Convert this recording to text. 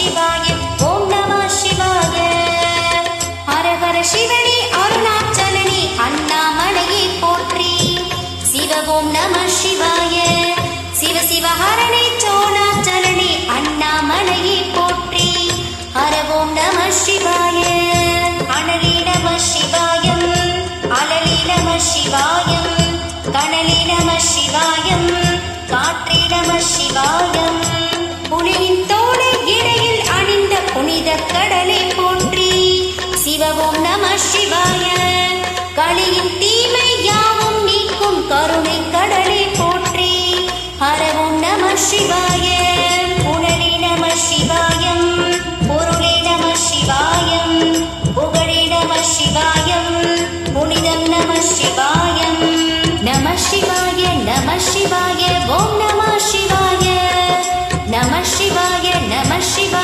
சிவாய ஓம் நம சிவாய. ஹரஹர ஹர சிவனே அருணாச்சலனே அண்ணாமலையை போற்றி. சிவ ஓம் நம சிவாய. சிவ சிவ ஹரணே சோணாச்சலனே அண்ணாமலையை போற்றி. ஹர ஓம் நம சிவாய. அனலி நம சிவாயம் அலலி நம சிவாயம் கனலி நம சிவாயம் காற்றே நம சிவாயம். சிவவோம் நம சிவாய. களியின் தீமை யாவும் நீக்கும் கருணை கடலை போற்றி. ஹரவோம் நம சிவாய. புனலி நம சிவாயம். பொருளே நம சிவாயம். புகழே நம சிவாயம். புனிதம் நம சிவாயம். நம சிவாய நம சிவாய. ஓம் நம சிவாய. நம சிவாய நம சிவாய.